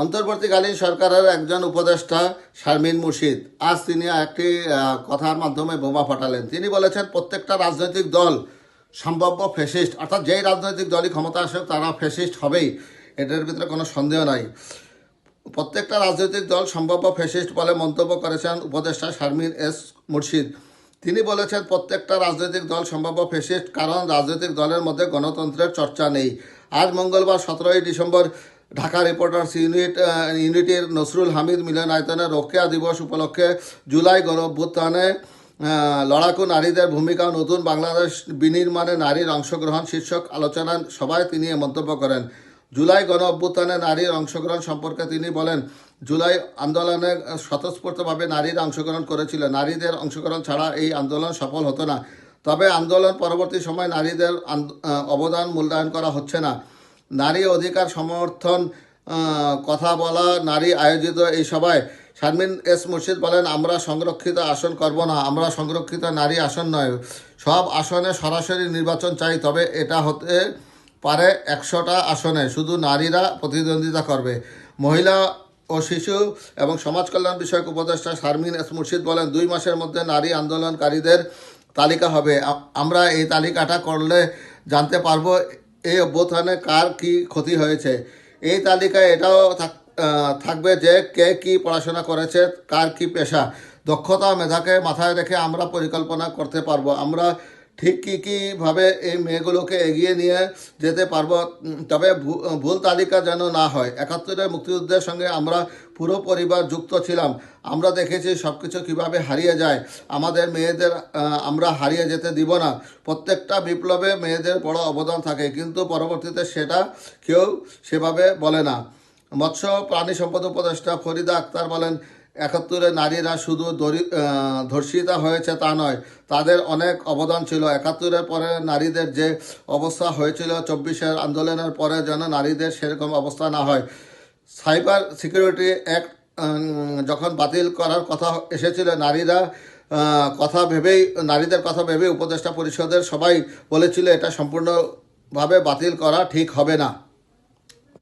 অন্তর্বর্তীকালীন সরকারের একজন উপদেষ্টা শারমিন মুর্শিদ। আজ তিনি একটি কথার মাধ্যমে বোমা ফাটালেন। তিনি বলেছেন, প্রত্যেকটা রাজনৈতিক দল সম্ভাব্য ফেসিস্ট অর্থাৎ যেই রাজনৈতিক দলই ক্ষমতা আসে তারা ফেসিস্ট হবেই। এটার ভিতরে কোনো সন্দেহ নাই। প্রত্যেকটা রাজনৈতিক দল সম্ভাব্য ফেসিস্ট বলে মন্তব্য করেছেন উপদেষ্টা শারমিন এস মুর্শিদ। তিনি বলেছেন, প্রত্যেকটা রাজনৈতিক দল সম্ভাব্য ফেসিস্ট কারণ রাজনৈতিক দলের মধ্যে গণতন্ত্রের চর্চা নেই। আজ মঙ্গলবার সতেরোই ডিসেম্বর ঢাকা রিপোর্টার্স ইউনিট ইউনিটির নসরুল হামিদ মিলনায়তনে রোকেয়া দিবস উপলক্ষে জুলাই গণঅভ্যুত্থানে আহ, লড়াকু নারীদের ভূমিকা নতুন বাংলাদেশ বিনির্মাণে নারীর অংশগ্রহণ শীর্ষক আলোচনা সভায় তিনি মন্তব্য করেন। জুলাই গণ অভ্যুত্থানে নারীর অংশগ্রহণ সম্পর্কে তিনি বলেন জুলাই আন্দোলনে স্বতঃস্ফূর্তভাবে নারীরা অংশগ্রহণ করেছিল নারীদের অংশগ্রহণ ছাড়া এই আন্দোলন সফল হতো না। তবে আন্দোলন পরবর্তী সময় নারীদের অবদান মূল্যায়ন করা হচ্ছে না। নারী অধিকার সমর্থন কথা বলা, নারী আয়োজিত এই সভায় শারমিন এস মুর্শিদ বলেন, আমরা সংরক্ষিত আসন করব না, আমরা সংরক্ষিত নারী আসন নয়। সব আসনে সরাসরি নির্বাচন চাই, তবে এটা হতে পারে একশোটা আসনে। শুধু নারীরা প্রতিদ্বন্দ্বিতা করবে। মহিলা ও শিশু এবং সমাজ কল্যাণ বিষয়ক উপদেষ্টা শারমিন এস মুর্শিদ বলেন, দুই মাসের মধ্যে নারী আন্দোলনকারীদের তালিকা হবে। আমরা এই তালিকাটা করলে জানতে পারব এই অভ্যুত্থানে কার কি ক্ষতি হয়েছে? এই তালিকায় এটাও থাক- থাকবে যে কে কি পড়াশোনা করেছে, কার কি পেশা। দক্ষতা মেধাকে মাথায় রেখে আমরা পরিকল্পনা করতে পারব। আমরা ঠিক কী কীভাবে এই মেয়েগুলোকে এগিয়ে নিয়ে যেতে পারব তবে ভুল তালিকা যেন না হয়। একাত্তরের মুক্তিযুদ্ধের সঙ্গে আমরা পুরো পরিবার যুক্ত ছিলাম। আমরা দেখেছি সব কিছু কীভাবে হারিয়ে যায়। আমাদের মেয়েদের আমরা হারিয়ে যেতে দিব না। প্রত্যেকটা বিপ্লবে মেয়েদের বড় অবদান থাকে, কিন্তু পরবর্তীতে সেটা কেউ সেভাবে বলে না। মৎস্য প্রাণী সম্পদ উপদেষ্টা ফরিদা আক্তার বলেন একাত্তরে নারীরা শুধু ধর্ষিতা হয়েছে তা নয়, তাদের অনেক অবদান ছিল। একাত্তরের পরে নারীদের যে অবস্থা হয়েছিল, চব্বিশের আন্দোলনের পরে যেন নারীদের সেরকম অবস্থা না হয়। সাইবার সিকিউরিটি অ্যাক্ট যখন বাতিল করার কথা এসেছিল, নারীরা কথা ভেবেই, নারীদের কথা ভেবেই উপদেষ্টা পরিষদের সবাই বলেছিল, এটা সম্পূর্ণভাবে বাতিল করা ঠিক হবে না।